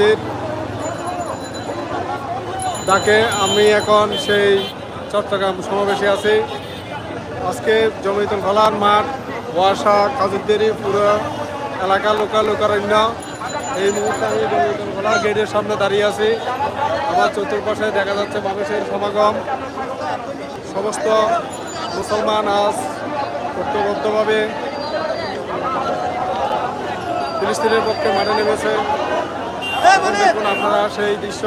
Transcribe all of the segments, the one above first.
বিএনপির ডাকে আমি এখন সেই চট্টগ্রাম সমাবেশে আছি। আজকে জমিতুল ফলান মাঠ, ওয়াসা কাজুদ্দেরি পুরো এলাকার লোকাল লোকারণ্য এই মুহূর্তে আমি জমিতুল ফলার গেটের সামনে দাঁড়িয়ে আছি। আমার চতুর্পাশে দেখা যাচ্ছে মানুষের সমাগম। সমস্ত মুসলমান আজ ঐক্যবদ্ধভাবে ফিলিস্তিনের পক্ষে মাঠে নেমেছে। দেখুন আপনারা সেই দৃশ্য।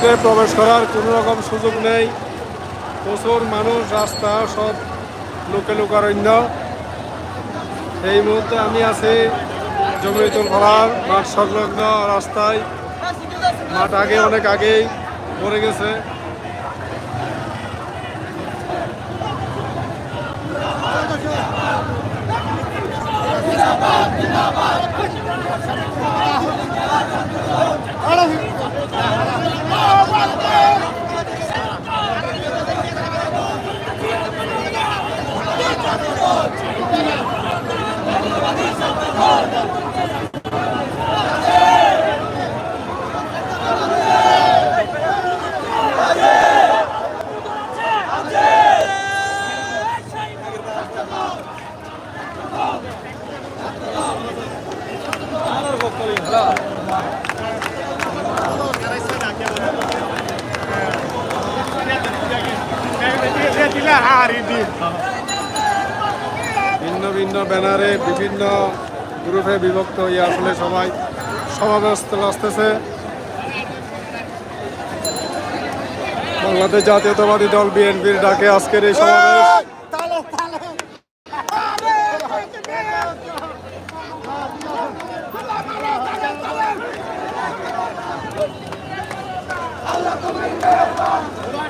মাঠে প্রবেশ করার কোনো রকম সুযোগ নেই। প্রচুর মানুষ, রাস্তা সব লোকে লোকারণ্য। এই মুহূর্তে আমি আছি জমিতুল ফলার মাঠ সংলগ্ন রাস্তায়। মাঠ আগে, অনেক আগেই পড়ে গেছে। ভিন্ন ভিন্ন ব্যানারে বিভিন্ন গ্রুপে বিভক্ত হয়ে আসলে সবাই সমাবেশ আসতেছে। বাংলাদেশ জাতীয়তাবাদী দল, বিএনপির ডাকে আজকের এই সমাবেশ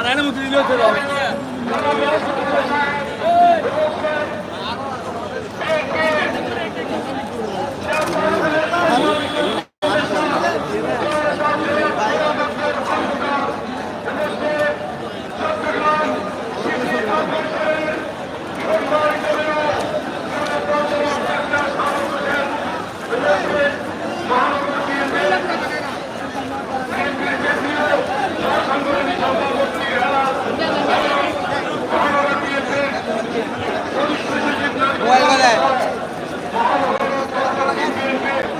মোবাইল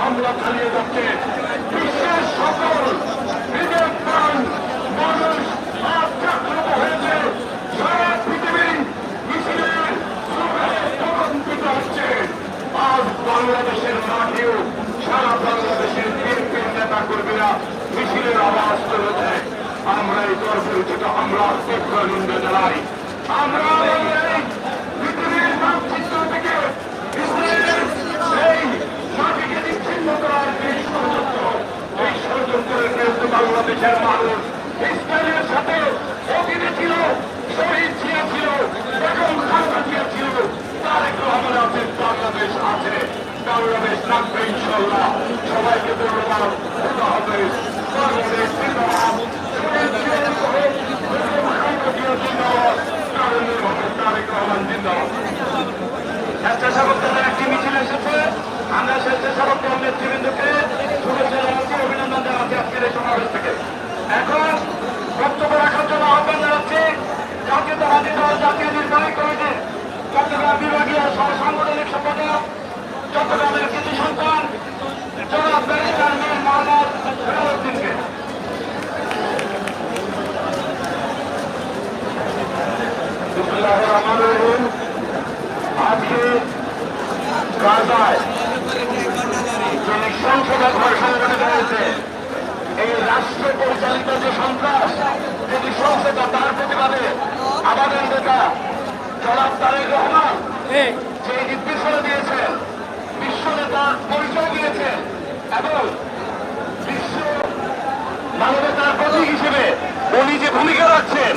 হামলা চালিয়ে যাচ্ছে। বিশ্বের সকল বিবেকবান মানুষ আজ জাগ্রত হয়েছে। সারা পৃথিবী মিছিলের প্রকম্পিত হচ্ছে। আজ বাংলাদেশের মাঠেও সারা বাংলাদেশের বিএনপির নেতা কর্মীরা মিছিলের আওয়াজ তুলেছে। আমরা এই কর্মসূচিত তীব্র নিন্দা জানাই। আমরা বাংলাদেশের মানুষ। ইসরায়েলের সাথে অধীনে ছিল, শহীদ জিয়া ছিল এখন খালেদা জিয়া ছিল, তারেক রহমান আছে, বাংলাদেশ আছে। বাংলাদেশ থাকবে ইনশাল্লাহ সবাইকে ধন্যবাদ। খোদা হবে বাংলাদেশ জিন্দাবাদ। শহীদ জিয়া জিন্দাবাদ খালেদা জিয়া জিন্দাবাদ। স্বেচ্ছাসেবক দলের একটি মিছিল এসেছে। আমরা স্বেচ্ছাসেবক নেতৃবৃন্দকে শুভেচ্ছা জানাচ্ছি অভিনন্দন জানাচ্ছি আজকের এই সমাবেশ থেকে এখন বক্তব্য রাখার জন্য আহ্বান জানাচ্ছি জাতীয়তাবাদী দল জাতীয় নির্বাহী কমিটির চট্টগ্রাম বিভাগীয় সহ সাংগঠনিক সম্পাদক, চট্টগ্রামের কৃষি সন্তান পরিচালিত যে সন্ত্রাস যে নৃশংসতা তার প্রতিবাদে আমাদের নেতা জনাব তারেক রহমান যে নির্দেশনা দিয়েছেন বিশ্ব নেতার পরিচয় দিয়েছেন এবং বিশ্ব মানবতার প্রতীক হিসেবে উনি যে ভূমিকা রাখছেন